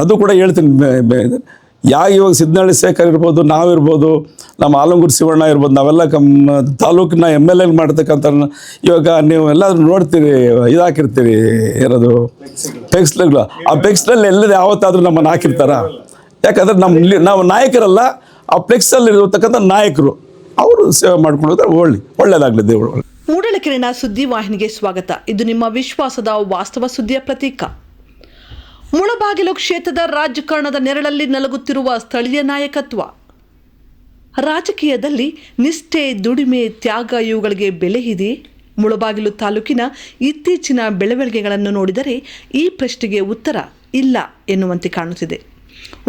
ಅದು ಕೂಡ ಹೇಳ್ತೀನಿ ಯಾ ಇವಾಗ ಸಿದ್ದನಹಳ್ಳಿ ಶೇಖರ್ ಇರ್ಬೋದು ನಾವಿರ್ಬೋದು ನಮ್ಮ ಆಲಂಗೂರು ಶಿವಣ್ಣ ಇರ್ಬೋದು, ನಾವೆಲ್ಲ ಕಮ್, ತಾಲೂಕಿನ ಎಂ ಎಲ್ ಎಲ್ ಮಾಡ್ತಕ್ಕಂಥ ಇವಾಗ ನೀವು ಎಲ್ಲ ನೋಡ್ತೀರಿ ಇದಾಕಿರ್ತೀರಿ ಇರೋದು ಪೆಕ್ಸ್ಲಗಳು ಆ ಪೆಕ್ಸ್ನಲ್ಲಿ ಎಲ್ಲದ? ಯಾವತ್ತಾದರೂ ನಮ್ಮನ್ನು ಹಾಕಿರ್ತಾರ? ಯಾಕಂದ್ರೆ ನಮ್ಮ ನಾವು ನಾಯಕರಲ್ಲ, ಆ ಫ್ಲೆಕ್ಸಲ್ಲಿ ಇರತಕ್ಕಂಥ ನಾಯಕರು, ಅವರು ಸೇವೆ ಮಾಡ್ಕೊಂಡು ಒಳ್ಳೆ, ಒಳ್ಳೇದಾಗಲಿ ದೇವರು. ಮೂಡಲಕೆರೆನ ಸುದ್ದಿ ವಾಹಿನಿಗೆ ಸ್ವಾಗತ. ಇದು ನಿಮ್ಮ ವಿಶ್ವಾಸದ ವಾಸ್ತವ ಸುದ್ದಿಯ ಪ್ರತೀಕ. ಮುಳಬಾಗಿಲು ಕ್ಷೇತ್ರದ ರಾಜಕಾರಣದ ನೆರಳಲ್ಲಿ ನಲಗುತ್ತಿರುವ ಸ್ಥಳೀಯ ನಾಯಕತ್ವ. ರಾಜಕೀಯದಲ್ಲಿ ನಿಷ್ಠೆ, ದುಡಿಮೆ, ತ್ಯಾಗ ಇವುಗಳಿಗೆ ಬೆಲೆ ಇದೆ. ಮುಳಬಾಗಿಲು ತಾಲೂಕಿನ ಇತ್ತೀಚಿನ ಬೆಳವಣಿಗೆಗಳನ್ನು ನೋಡಿದರೆ ಈ ಪ್ರಶ್ನೆಗೆ ಉತ್ತರ ಇಲ್ಲ ಎನ್ನುವಂತೆ ಕಾಣುತ್ತಿದೆ.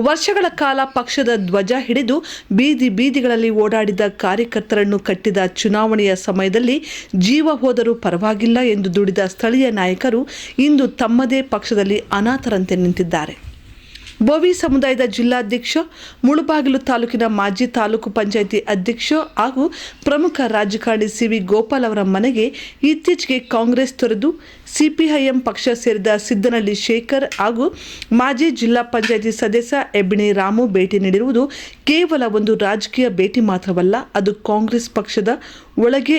ವರ್ಷಗಳ ಕಾಲ ಪಕ್ಷದ ಧ್ವಜ ಹಿಡಿದು ಬೀದಿ ಬೀದಿಗಳಲ್ಲಿ ಓಡಾಡಿದ ಕಾರ್ಯಕರ್ತರನ್ನು ಕಟ್ಟಿದ ಚುನಾವಣೆಯ ಸಮಯದಲ್ಲಿ ಜೀವ ಹೋದರೂ ಪರವಾಗಿಲ್ಲ ಎಂದು ದುಡಿದ ಸ್ಥಳೀಯ ನಾಯಕರು ಇಂದು ತಮ್ಮದೇ ಪಕ್ಷದಲ್ಲಿ ಅನಾಥರಂತೆ ನಿಂತಿದ್ದಾರೆ. ಬೋವಿ ಸಮುದಾಯದ ಜಿಲ್ಲಾಧ್ಯಕ್ಷ, ಮುಳುಬಾಗಿಲು ತಾಲೂಕಿನ ಮಾಜಿ ತಾಲೂಕು ಪಂಚಾಯಿತಿ ಅಧ್ಯಕ್ಷ ಹಾಗೂ ಪ್ರಮುಖ ರಾಜಕಾರಣಿ ಸಿ ವಿ ಗೋಪಾಲ್ ಅವರ ಮನೆಗೆ ಇತ್ತೀಚೆಗೆ ಕಾಂಗ್ರೆಸ್ ತೊರೆದು ಸಿಪಿಐಎಂ ಪಕ್ಷ ಸೇರಿದ ಸಿದ್ದನಹಳ್ಳಿ ಶೇಖರ್ ಹಾಗೂ ಮಾಜಿ ಜಿಲ್ಲಾ ಪಂಚಾಯಿತಿ ಸದಸ್ಯ ಎಬ್ಬಿಣಿ ರಾಮು ಭೇಟಿ ನೀಡಿರುವುದು ಕೇವಲ ಒಂದು ರಾಜಕೀಯ ಭೇಟಿ ಮಾತ್ರವಲ್ಲ, ಅದು ಕಾಂಗ್ರೆಸ್ ಪಕ್ಷದ ಒಳಗೆ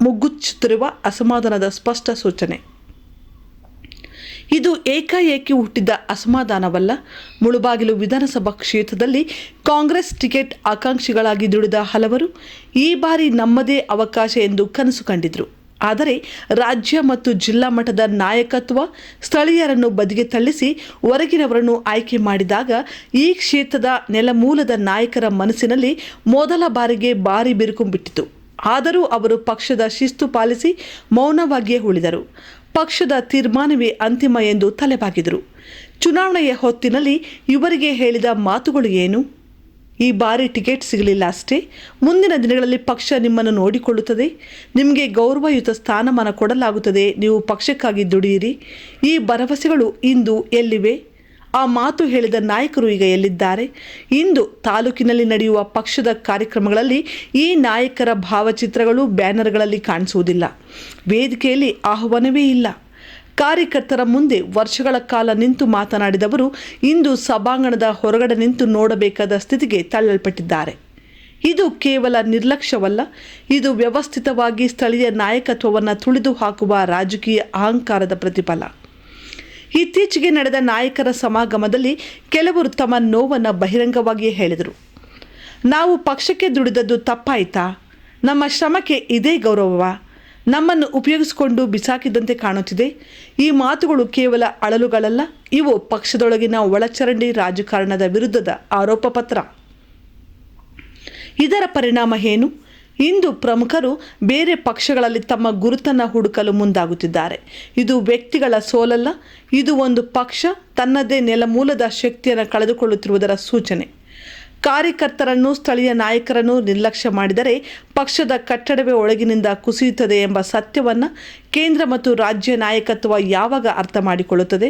ಮುಗ್ಗುಚ್ಚುತ್ತಿರುವ ಅಸಮಾಧಾನದ ಸ್ಪಷ್ಟ ಸೂಚನೆ. ಇದು ಏಕಾಏಕಿ ಹುಟ್ಟಿದ ಅಸಮಾಧಾನವಲ್ಲ. ಮುಳುಬಾಗಿಲು ವಿಧಾನಸಭಾ ಕ್ಷೇತ್ರದಲ್ಲಿ ಕಾಂಗ್ರೆಸ್ ಟಿಕೆಟ್ ಆಕಾಂಕ್ಷಿಗಳಾಗಿ ದುಡಿದ ಹಲವರು ಈ ಬಾರಿ ನಮ್ಮದೇ ಅವಕಾಶ ಎಂದು ಕನಸು ಕಂಡಿದ್ರು. ಆದರೆ ರಾಜ್ಯ ಮತ್ತು ಜಿಲ್ಲಾ ಮಟ್ಟದ ನಾಯಕತ್ವ ಸ್ಥಳೀಯರನ್ನು ಬದಿಗೆ ತಳ್ಳಿಸಿ ಹೊರಗಿನವರನ್ನು ಆಯ್ಕೆ ಮಾಡಿದಾಗ ಈ ಕ್ಷೇತ್ರದ ನೆಲಮೂಲದ ನಾಯಕರ ಮನಸ್ಸಿನಲ್ಲಿ ಮೊದಲ ಬಾರಿಗೆ ಬಾರಿ ಬಿರುಕು ಬಿಟ್ಟಿತು. ಆದರೂ ಅವರು ಪಕ್ಷದ ಶಿಸ್ತು ಪಾಲಿಸಿ ಮೌನವಾಗಿಯೇ ಉಳಿದರು. ಪಕ್ಷದ ತೀರ್ಮಾನವೇ ಅಂತಿಮ ಎಂದು ತಲೆಬಾಗಿದರು. ಚುನಾವಣೆಯ ಹೊತ್ತಿನಲ್ಲಿ ಇವರಿಗೆ ಹೇಳಿದ ಮಾತುಗಳು ಏನು? ಈ ಬಾರಿ ಟಿಕೆಟ್ ಸಿಗಲಿಲ್ಲ ಅಷ್ಟೇ. ಮುಂದಿನ ದಿನಗಳಲ್ಲಿ ಪಕ್ಷ ನಿಮ್ಮನ್ನು ನೋಡಿಕೊಳ್ಳುತ್ತದೆ. ನಿಮಗೆ ಗೌರವಯುತ ಸ್ಥಾನಮಾನ ಕೊಡಲಾಗುತ್ತದೆ. ನೀವು ಪಕ್ಷಕ್ಕಾಗಿ ದುಡಿಯಿರಿ. ಈ ಭರವಸೆಗಳು ಇಂದು ಎಲ್ಲಿವೆ? ಆ ಮಾತು ಹೇಳಿದ ನಾಯಕರು ಈಗ ಎಲ್ಲಿದ್ದಾರೆ? ಇಂದು ತಾಲೂಕಿನಲ್ಲಿ ನಡೆಯುವ ಪಕ್ಷದ ಕಾರ್ಯಕ್ರಮಗಳಲ್ಲಿ ಈ ನಾಯಕರ ಭಾವಚಿತ್ರಗಳು, ಬ್ಯಾನರ್ಗಳಲ್ಲಿ ಕಾಣಿಸುವುದಿಲ್ಲ. ವೇದಿಕೆಯಲ್ಲಿ ಆಹ್ವಾನವೇ ಇಲ್ಲ. ಕಾರ್ಯಕರ್ತರ ಮುಂದೆ ವರ್ಷಗಳ ಕಾಲ ನಿಂತು ಮಾತನಾಡಿದವರು ಇಂದು ಸಭಾಂಗಣದ ಹೊರಗಡೆ ನಿಂತು ನೋಡಬೇಕಾದ ಸ್ಥಿತಿಗೆ ತಳ್ಳಲ್ಪಟ್ಟಿದ್ದಾರೆ. ಇದು ಕೇವಲ ನಿರ್ಲಕ್ಷ್ಯವಲ್ಲ, ಇದು ವ್ಯವಸ್ಥಿತವಾಗಿ ಸ್ಥಳೀಯ ನಾಯಕತ್ವವನ್ನು ತುಳಿದು ಹಾಕುವ ರಾಜಕೀಯ ಅಹಂಕಾರದ ಪ್ರತಿಫಲ. ಇತ್ತೀಚೆಗೆ ನಡೆದ ನಾಯಕರ ಸಮಾಗಮದಲ್ಲಿ ಕೆಲವರು ತಮ್ಮ ನೋವನ್ನು ಬಹಿರಂಗವಾಗಿಯೇ ಹೇಳಿದರು. ನಾವು ಪಕ್ಷಕ್ಕೆ ದುಡಿದದ್ದು ತಪ್ಪಾಯಿತಾ? ನಮ್ಮ ಶ್ರಮಕ್ಕೆ ಇದೇ ಗೌರವವಾ? ನಮ್ಮನ್ನು ಉಪಯೋಗಿಸಿಕೊಂಡು ಬಿಸಾಕಿದಂತೆ ಕಾಣುತ್ತಿದೆ? ಈ ಮಾತುಗಳು ಕೇವಲ ಅಳಲುಗಳಲ್ಲ, ಇವು ಪಕ್ಷದೊಳಗಿನ ಒಳಚರಂಡಿ ರಾಜಕಾರಣದ ವಿರುದ್ಧದ ಆರೋಪ ಪತ್ರ ಇದರ ಪರಿಣಾಮ ಏನು? ಇಂದು ಪ್ರಮುಖರು ಬೇರೆ ಪಕ್ಷಗಳಲ್ಲಿ ತಮ್ಮ ಗುರುತನ್ನು ಹುಡುಕಲು ಮುಂದಾಗುತ್ತಿದ್ದಾರೆ. ಇದು ವ್ಯಕ್ತಿಗಳ ಸೋಲಲ್ಲ, ಇದು ಒಂದು ಪಕ್ಷ ತನ್ನದೇ ನೆಲಮೂಲದ ಶಕ್ತಿಯನ್ನು ಕಳೆದುಕೊಳ್ಳುತ್ತಿರುವುದರ ಸೂಚನೆ. ಕಾರ್ಯಕರ್ತರನ್ನು, ಸ್ಥಳೀಯ ನಾಯಕರನ್ನು ನಿರ್ಲಕ್ಷ್ಯ ಮಾಡಿದರೆ ಪಕ್ಷದ ಕಟ್ಟಡವೇ ಒಳಗಿನಿಂದ ಕುಸಿಯುತ್ತದೆ ಎಂಬ ಸತ್ಯವನ್ನು ಕೇಂದ್ರ ಮತ್ತು ರಾಜ್ಯ ನಾಯಕತ್ವ ಯಾವಾಗ ಅರ್ಥ ಮಾಡಿಕೊಳ್ಳುತ್ತದೆ?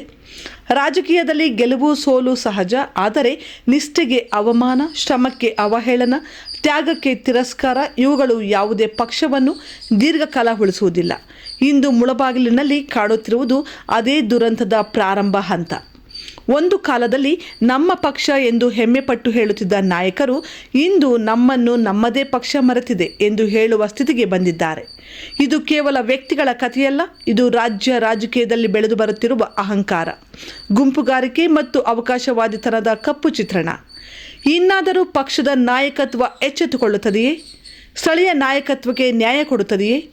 ರಾಜಕೀಯದಲ್ಲಿ ಗೆಲುವು, ಸೋಲು ಸಹಜ, ಆದರೆ ನಿಷ್ಠೆಗೆ ಅವಮಾನ, ಶ್ರಮಕ್ಕೆ ಅವಹೇಳನ, ತ್ಯಾಗಕ್ಕೆ ತಿರಸ್ಕಾರ ಇವುಗಳು ಯಾವುದೇ ಪಕ್ಷವನ್ನು ದೀರ್ಘಕಾಲ ಉಳಿಸುವುದಿಲ್ಲ ಇಂದು ಮುಳಬಾಗಿಲಿನಲ್ಲಿ ಕಾಡುತ್ತಿರುವುದು ಅದೇ ದುರಂತದ ಪ್ರಾರಂಭ ಹಂತ. ಒಂದು ಕಾಲದಲ್ಲಿ ನಮ್ಮ ಪಕ್ಷ ಎಂದು ಹೆಮ್ಮೆಪಟ್ಟು ಹೇಳುತ್ತಿದ್ದ ನಾಯಕರು ಇಂದು ನಮ್ಮನ್ನು ನಮ್ಮದೇ ಪಕ್ಷ ಮರೆತಿದೆ ಎಂದು ಹೇಳುವ ಸ್ಥಿತಿಗೆ ಬಂದಿದ್ದಾರೆ. ಇದು ಕೇವಲ ವ್ಯಕ್ತಿಗಳ ಕಥೆಯಲ್ಲ, ಇದು ರಾಜ್ಯ ರಾಜಕೀಯದಲ್ಲಿ ಬೆಳೆದು ಬರುತ್ತಿರುವ ಅಹಂಕಾರ. ಗುಂಪುಗಾರಿಕೆ ಮತ್ತು ಅವಕಾಶವಾದಿತನದ ಕಪ್ಪು ಚಿತ್ರಣ. ಇನ್ನಾದರೂ ಪಕ್ಷದ ನಾಯಕತ್ವ ಎಚ್ಚೆತ್ತುಕೊಳ್ಳುತ್ತದೆಯೇ? ಸ್ಥಳೀಯ ನಾಯಕತ್ವಕ್ಕೆ ನ್ಯಾಯ ಕೊಡುತ್ತದೆಯೇ?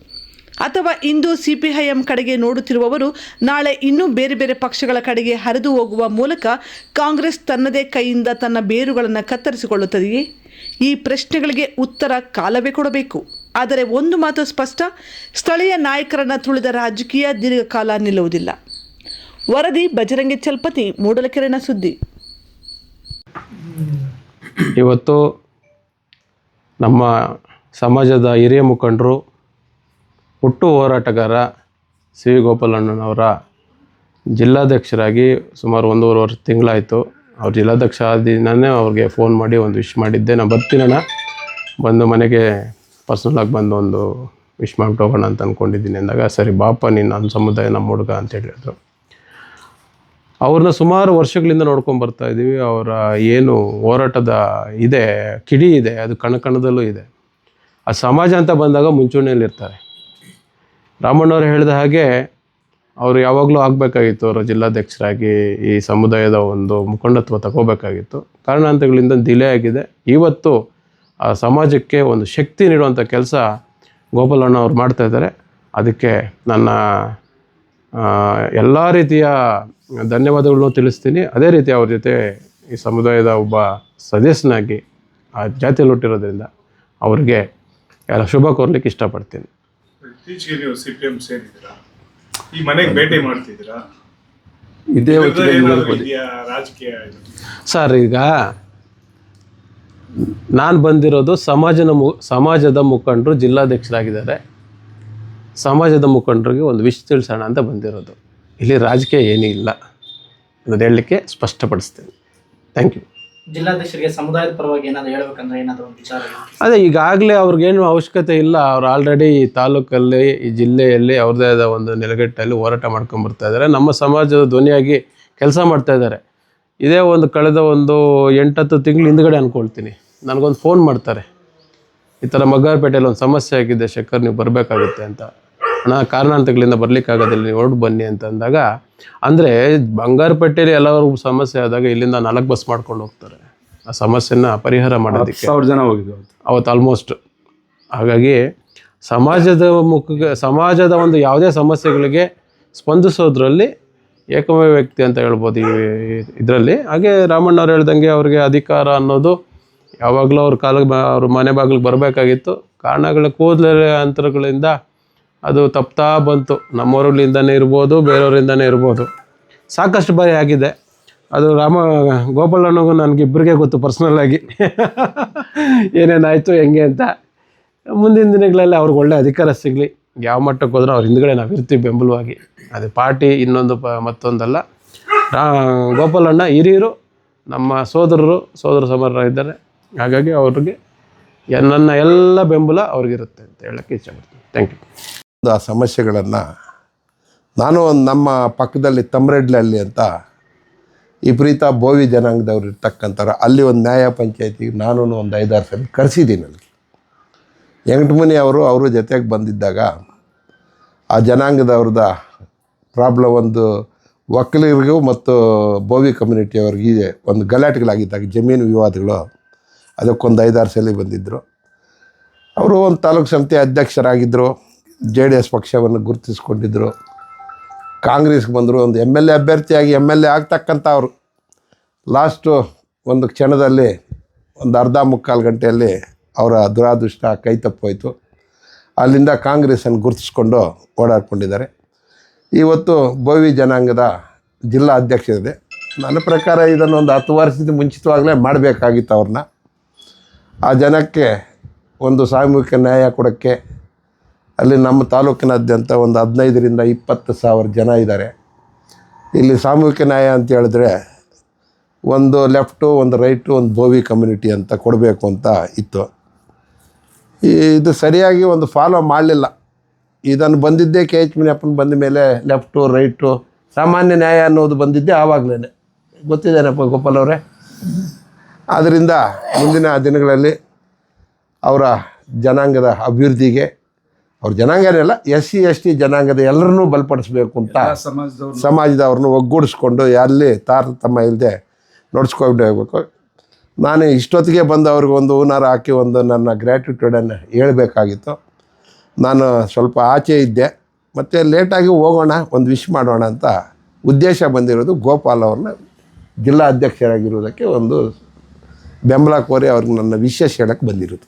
ಅಥವಾ ಇಂದು ಸಿಪಿಐಎಂ ಕಡೆಗೆ ನೋಡುತ್ತಿರುವವರು ನಾಳೆ ಇನ್ನೂ ಬೇರೆ ಬೇರೆ ಪಕ್ಷಗಳ ಕಡೆಗೆ ಹರಿದು ಹೋಗುವ ಮೂಲಕ ಕಾಂಗ್ರೆಸ್ ತನ್ನದೇ ಕೈಯಿಂದ ತನ್ನ ಬೇರುಗಳನ್ನು ಕತ್ತರಿಸಿಕೊಳ್ಳುತ್ತದೆಯೇ? ಈ ಪ್ರಶ್ನೆಗಳಿಗೆ ಉತ್ತರ ಕಾಲವೇ ಕೊಡಬೇಕು. ಆದರೆ ಒಂದು ಮಾತು ಸ್ಪಷ್ಟ, ಸ್ಥಳೀಯ ನಾಯಕರನ್ನು ತುಳಿದ ರಾಜಕೀಯ ದೀರ್ಘಕಾಲ ನಿಲ್ಲುವುದಿಲ್ಲ. ವರದಿ ಬಜರಂಗಿ ಚಲ್ಪತಿ, ಮೂಡಲಕೆರೆನ ಸುದ್ದಿ. ಇವತ್ತು ನಮ್ಮ ಸಮಾಜದ ಹಿರಿಯ ಮುಖಂಡರು ಹುಟ್ಟು ಹೋರಾಟಗಾರ ಸಿ ವಿ ಗೋಪಾಲಣ್ಣನವರ ಜಿಲ್ಲಾಧ್ಯಕ್ಷರಾಗಿ ಸುಮಾರು ಒಂದೂವರೆ ವರ್ಷ ತಿಂಗಳಾಯಿತು. ಅವ್ರು ಜಿಲ್ಲಾಧ್ಯಕ್ಷ ಆದ ದಿನನೇ ಅವ್ರಿಗೆ ಫೋನ್ ಮಾಡಿ ಒಂದು ವಿಶ್ ಮಾಡಿದ್ದೆ. ನಾನು ಬರ್ತೀನಣ್ಣ ಬಂದು ಮನೆಗೆ ಪರ್ಸ್ನಲಾಗಿ ಬಂದು ಒಂದು ವಿಶ್ ಮಾಡಿಬಿಟ್ಟು ಹೋಗೋಣ ಅಂತ ಅಂದ್ಕೊಂಡಿದ್ದೀನಿ ಅಂದಾಗ, ಸರಿ ಬಾಪ, ನೀನು ನನ್ನ ಸಮುದಾಯ ನಮ್ಮ ಹುಡುಗ ಅಂತ ಹೇಳಿದ್ರು. ಅವ್ರನ್ನ ಸುಮಾರು ವರ್ಷಗಳಿಂದ ನೋಡ್ಕೊಂಡು ಬರ್ತಾ ಇದ್ದೀವಿ. ಅವರ ಏನು ಹೋರಾಟದ ಇದೆ, ಕಿಡಿ ಇದೆ, ಅದು ಕಣಕಣದಲ್ಲೂ ಇದೆ. ಆ ಸಮಾಜ ಅಂತ ಬಂದಾಗ ಮುಂಚೂಣಿಯಲ್ಲಿರ್ತಾರೆ. ರಾಮಣ್ಣವ್ರು ಹೇಳಿದ ಹಾಗೆ ಅವರು ಯಾವಾಗಲೂ ಆಗಬೇಕಾಗಿತ್ತು, ಅವರು ಜಿಲ್ಲಾಧ್ಯಕ್ಷರಾಗಿ ಈ ಸಮುದಾಯದ ಒಂದು ಮುಖಂಡತ್ವ ತಗೋಬೇಕಾಗಿತ್ತು. ಕಾರಣಾಂತರಗಳಿಂದ ಡಿಲೇ ಆಗಿದೆ. ಇವತ್ತು ಆ ಸಮಾಜಕ್ಕೆ ಒಂದು ಶಕ್ತಿ ನೀಡುವಂಥ ಕೆಲಸ ಗೋಪಾಲಣ್ಣ ಅವ್ರು ಮಾಡ್ತಾ ಇದ್ದಾರೆ. ಅದಕ್ಕೆ ನನ್ನ ಎಲ್ಲ ರೀತಿಯ ಧನ್ಯವಾದಗಳನ್ನು ತಿಳಿಸ್ತೀನಿ. ಅದೇ ರೀತಿ ಅವ್ರ ಜೊತೆ ಈ ಸಮುದಾಯದ ಒಬ್ಬ ಸದಸ್ಯನಾಗಿ ಆ ಜಾತಿಯಲ್ಲಿ ಹುಟ್ಟಿರೋದ್ರಿಂದ ಅವ್ರಿಗೆ ಎಲ್ಲ ಶುಭ ಕೋರ್ಲಿಕ್ಕೆ ಇಷ್ಟಪಡ್ತೀನಿ. ಇತ್ತೀಚೆಗೆ ನೀವು ಸಿ ಪಿ ಎಂ ಸೇರಿದ್ದೀರಾ? ಈ ಮನೆಗೆ ಭೇಟಿ ಮಾಡ್ತಿದ್ದೀರಾ? ಇದೇ ಇದ್ರದ್ದು ಏನಾದ್ರು ಇದೆಯಾ ರಾಜಕೀಯ ಇದು? ಸರ್ ಈಗ ನಾನು ಬಂದಿರೋದು ಸಮಾಜದ ಮು ಸಮಾಜದ ಮುಖಂಡರು ಜಿಲ್ಲಾಧ್ಯಕ್ಷರಾಗಿದ್ದಾರೆ. ಸಮಾಜದ ಮುಖಂಡರಿಗೆ ಒಂದು ವಿಷಯ ತಿಳಿಸೋಣ ಅಂತ ಬಂದಿರೋದು. ಇಲ್ಲಿ ರಾಜಕೀಯ ಏನೂ ಇಲ್ಲ ಅನ್ನೋದು ಹೇಳಲಿಕ್ಕೆ ಸ್ಪಷ್ಟಪಡಿಸ್ತೇನೆ. Thank you. ಜಿಲ್ಲಾಧ್ಯಕ್ಷರಿಗೆ ಸಮುದಾಯದ ಪರವಾಗಿ ಏನಾದ್ರು ಹೇಳ್ಬೇಕಂದ್ರೆ ಏನಾದ್ರು ಒಂದು ವಿಚಾರ? ಅದೇ, ಈಗಾಗಲೇ ಅವ್ರಿಗೇನು ಅವಶ್ಯಕತೆ ಇಲ್ಲ, ಅವ್ರು ಆಲ್ರೆಡಿ ಈ ತಾಲೂಕಲ್ಲಿ, ಈ ಜಿಲ್ಲೆಯಲ್ಲಿ ಅವ್ರದ್ದೇ ಆದ ಒಂದು ನೆಲೆಗಟ್ಟಲ್ಲಿ ಹೋರಾಟ ಮಾಡ್ಕೊಂಡು ಬರ್ತಾ ಇದ್ದಾರೆ ನಮ್ಮ ಸಮಾಜದ ಧ್ವನಿಯಾಗಿ ಕೆಲಸ ಮಾಡ್ತಾ ಇದ್ದಾರೆ ಇದೇ ಒಂದು ಕಳೆದ ಒಂದು ಎಂಟತ್ತು ತಿಂಗಳು ಹಿಂದ್ಗಡೆ ಅನ್ಕೊಳ್ತೀನಿ. ನನಗೊಂದು ಫೋನ್ ಮಾಡ್ತಾರೆ. ಈ ಥರ ಮಗ್ಗಾರಪೇಟೆಯಲ್ಲಿ ಒಂದು ಸಮಸ್ಯೆ ಆಗಿದೆ, ಶೇಖರ್, ನೀವು ಬರಬೇಕಾಗುತ್ತೆ ಅಂತ. ಅಣ್ಣ ಕಾರಣಾಂತರಗಳಿಂದ ಬರ್ಲಿಕ್ಕಾಗೋದಿಲ್ಲ ನೀವು ಹೊರಟು ಬನ್ನಿ ಅಂತ ಅಂದಾಗ ಅಂದರೆ ಬಂಗಾರಪೇಟೆಯಲ್ಲಿ ಎಲ್ಲರೂ ಸಮಸ್ಯೆ ಆದಾಗ ಇಲ್ಲಿಂದ ನಾಲ್ಕು ಬಸ್ ಮಾಡ್ಕೊಂಡು ಹೋಗ್ತಾರೆ. ಆ ಸಮಸ್ಯೆನ ಪರಿಹಾರ ಮಾಡೋದಕ್ಕೆ. ಸಾವಿರ ಜನ ಹೋಗಿದ್ದು ಅವತ್ತು. ಅವತ್ತು ಆಲ್ಮೋಸ್ಟ್ ಹಾಗಾಗಿ ಸಮಾಜದ ಮುಖ ಸಮಾಜದ ಒಂದು ಯಾವುದೇ ಸಮಸ್ಯೆಗಳಿಗೆ ಸ್ಪಂದಿಸೋದ್ರಲ್ಲಿ ಏಕಮೇ ವ್ಯಕ್ತಿ ಅಂತ ಹೇಳ್ಬೋದು ಈ ಇದರಲ್ಲಿ. ಹಾಗೆ ರಾಮಣ್ಣವ್ರು ಹೇಳ್ದಂಗೆ ಅವ್ರಿಗೆ ಅಧಿಕಾರ ಅನ್ನೋದು ಯಾವಾಗಲೂ ಅವ್ರ ಕಾಲ ಅವ್ರ ಮನೆ ಬಾಗಿಲಿಗೆ ಬರಬೇಕಾಗಿತ್ತು. ಕಾರಣಗಳ ಕೂದಲ ಅಂತರಗಳಿಂದ ಅದು ತಪ್ತಾ ಬಂತು. ನಮ್ಮೂರಲ್ಲಿಂದನೇ ಇರ್ಬೋದು, ಬೇರೆಯವರಿಂದನೇ ಇರ್ಬೋದು. ಸಾಕಷ್ಟು ಬಾರಿ ಆಗಿದೆ. ಅದು ರಾಮ ಗೋಪಾಲಣ್ಣಗೂ ನನಗಿಬ್ಬರಿಗೆ ಗೊತ್ತು ಪರ್ಸ್ನಲ್ಲಾಗಿ ಏನೇನಾಯಿತು ಹೆಂಗೆ ಅಂತ. ಮುಂದಿನ ದಿನಗಳಲ್ಲಿ ಅವ್ರಿಗೆ ಒಳ್ಳೆ ಅಧಿಕಾರ ಸಿಗಲಿ. ಯಾವ ಮಟ್ಟಕ್ಕೆ ಹೋದ್ರೂ ಅವ್ರ ಹಿಂದ್ಗಡೆ ನಾವು ಇರ್ತೀವಿ ಬೆಂಬಲವಾಗಿ. ಅದು ಪಾರ್ಟಿ ಇನ್ನೊಂದು ಪ, ಮತ್ತೊಂದಲ್ಲ. ರಾ ಗೋಪಾಲಣ್ಣ ಹಿರಿಯರು, ನಮ್ಮ ಸೋದರರು, ಸೋದರ ಸಮರ ಇದ್ದಾರೆ. ಹಾಗಾಗಿ ಅವ್ರಿಗೆ ನನ್ನ ಎಲ್ಲ ಬೆಂಬಲ ಅವ್ರಿಗಿರುತ್ತೆ ಅಂತ ಹೇಳೋಕ್ಕೆ ಇಷ್ಟಪಡ್ತೀನಿ. ಥ್ಯಾಂಕ್ ಯು ಆ ಸಮಸ್ಯೆಗಳನ್ನು ನಾನು ನಮ್ಮ ಪಕ್ಕದಲ್ಲಿ ತಮ್ರೆಡ್ಲಹಳ್ಳಿ ಅಂತ ವಿಪರೀತ ಬೋವಿ ಜನಾಂಗದವ್ರು ಇರ್ತಕ್ಕಂಥವ್ರು, ಅಲ್ಲಿ ಒಂದು ನ್ಯಾಯ ಪಂಚಾಯತಿಗೆ ನಾನು ಒಂದು ಐದಾರು ಸಲ ಕರೆಸಿದ್ದೀನಿ ಅಲ್ಲಿ. ವೆಂಕಟಮುನಿ ಅವರು ಅವರು ಜೊತೆಗೆ ಬಂದಿದ್ದಾಗ ಆ ಜನಾಂಗದವ್ರದ ಪ್ರಾಬ್ಲಮ್ ಒಂದು ಒಕ್ಕಲಿಗರಿಗೂ ಮತ್ತು ಬೋವಿ ಕಮ್ಯುನಿಟಿಯವ್ರಿಗೆ ಒಂದು ಗಲಾಟೆಗಳಾಗಿದ್ದಾಗ, ಜಮೀನು ವಿವಾದಗಳು, ಅದಕ್ಕೊಂದು ಐದಾರು ಸಲ ಬಂದಿದ್ದರು ಅವರು ಒಂದು ತಾಲೂಕು ಸಮಿತಿ ಅಧ್ಯಕ್ಷರಾಗಿದ್ದರು ಜೆ ಡಿ ಎಸ್ ಪಕ್ಷವನ್ನು ಗುರುತಿಸ್ಕೊಂಡಿದ್ದರು ಕಾಂಗ್ರೆಸ್ಗೆ ಬಂದರು, ಒಂದು ಎಂ ಎಲ್ ಎ ಅಭ್ಯರ್ಥಿಯಾಗಿ ಎಂ ಎಲ್ ಎ ಆಗ್ತಕ್ಕಂಥವ್ರು ಲಾಸ್ಟು ಒಂದು ಕ್ಷಣದಲ್ಲಿ, ಒಂದು ಅರ್ಧ ಮುಕ್ಕಾಲು ಗಂಟೆಯಲ್ಲಿ ಅವರ ದುರಾದೃಷ್ಟ ಕೈ ತಪ್ಪೋಯ್ತು. ಅಲ್ಲಿಂದ ಕಾಂಗ್ರೆಸ್ಸನ್ನು ಗುರುತಿಸ್ಕೊಂಡು ಓಡಾಡ್ಕೊಂಡಿದ್ದಾರೆ. ಇವತ್ತು ಬೋವಿ ಜನಾಂಗದ ಜಿಲ್ಲಾ ಅಧ್ಯಕ್ಷರಿದೆ. ನನ್ನ ಪ್ರಕಾರ ಇದನ್ನು ಒಂದು ಹತ್ತು ವರ್ಷದ ಮುಂಚಿತವಾಗಲೇ ಮಾಡಬೇಕಾಗಿತ್ತು ಅವ್ರನ್ನ. ಆ ಜನಕ್ಕೆ ಒಂದು ಸಾಮೂಹಿಕ ನ್ಯಾಯ ಕೊಡೋಕ್ಕೆ ಅಲ್ಲಿ ನಮ್ಮ ತಾಲೂಕಿನಾದ್ಯಂತ ಒಂದು ಹದಿನೈದರಿಂದ ಇಪ್ಪತ್ತು ಸಾವಿರ ಜನ ಇದ್ದಾರೆ. ಇಲ್ಲಿ ಸಾಮೂಹಿಕ ನ್ಯಾಯ ಅಂತ ಹೇಳಿದ್ರೆ ಒಂದು ಲೆಫ್ಟು, ಒಂದು ರೈಟು, ಒಂದು ಬೋವಿ ಕಮ್ಯುನಿಟಿ ಅಂತ ಕೊಡಬೇಕು ಅಂತ ಇತ್ತು. ಇದು ಸರಿಯಾಗಿ ಒಂದು ಫಾಲೋ ಮಾಡಲಿಲ್ಲ. ಇದನ್ನು ಬಂದಿದ್ದೇ ಕೆ ಎಚ್ ಮುನಿಯಪ್ಪನ ಬಂದ ಮೇಲೆ ಲೆಫ್ಟು, ರೈಟು, ಸಾಮಾನ್ಯ ನ್ಯಾಯ ಅನ್ನೋದು ಬಂದಿದ್ದೆ ಆವಾಗಲೇ ಗೊತ್ತಿದ್ದೇನಪ್ಪ ಗೋಪಾಲ್ ಅವರೇ? ಆದ್ದರಿಂದ ಮುಂದಿನ ದಿನಗಳಲ್ಲಿ ಅವರ ಜನಾಂಗದ ಅಭಿವೃದ್ಧಿಗೆ ಅವ್ರ ಜನಾಂಗನೇ ಅಲ್ಲ ಎಸ್ ಸಿ ಎಸ್ ಟಿ ಜನಾಂಗದ ಎಲ್ಲರನ್ನೂ ಬಲಪಡಿಸ್ಬೇಕು ಅಂತ ಸಮಾಜದವ್ರು ಸಮಾಜದವ್ರನ್ನ ಒಗ್ಗೂಡಿಸ್ಕೊಂಡು ಎಲ್ಲಿ ತಾರತಮ್ಯ ಇಲ್ಲದೆ ನೋಡ್ಸ್ಕೊಂಡು ಹೋಗ್ಬೇಕು. ನಾನು ಇಷ್ಟೊತ್ತಿಗೆ ಬಂದು ಅವ್ರಿಗೆ ಒಂದು ಹೂನಾರ ಹಾಕಿ ಒಂದು ನನ್ನ ಗ್ರ್ಯಾಟಿಟ್ಯೂಡನ್ನು ಹೇಳಬೇಕಾಗಿತ್ತು. ನಾನು ಸ್ವಲ್ಪ ಆಚೆ ಇದ್ದೆ. ಮತ್ತು ಲೇಟಾಗಿ ಹೋಗೋಣ ಒಂದು ವಿಶ್ ಮಾಡೋಣ ಅಂತ ಉದ್ದೇಶ ಬಂದಿರೋದು ಗೋಪಾಲ್ ಅವ್ರನ್ನ ಜಿಲ್ಲಾ ಅಧ್ಯಕ್ಷರಾಗಿರೋದಕ್ಕೆ ಒಂದು ಬೆಂಬಲ ಕೋರಿ ಅವ್ರಿಗೆ ನನ್ನ ವಿಶೇಷ ಹೇಳಕ್ಕೆ ಬಂದಿರೋದು.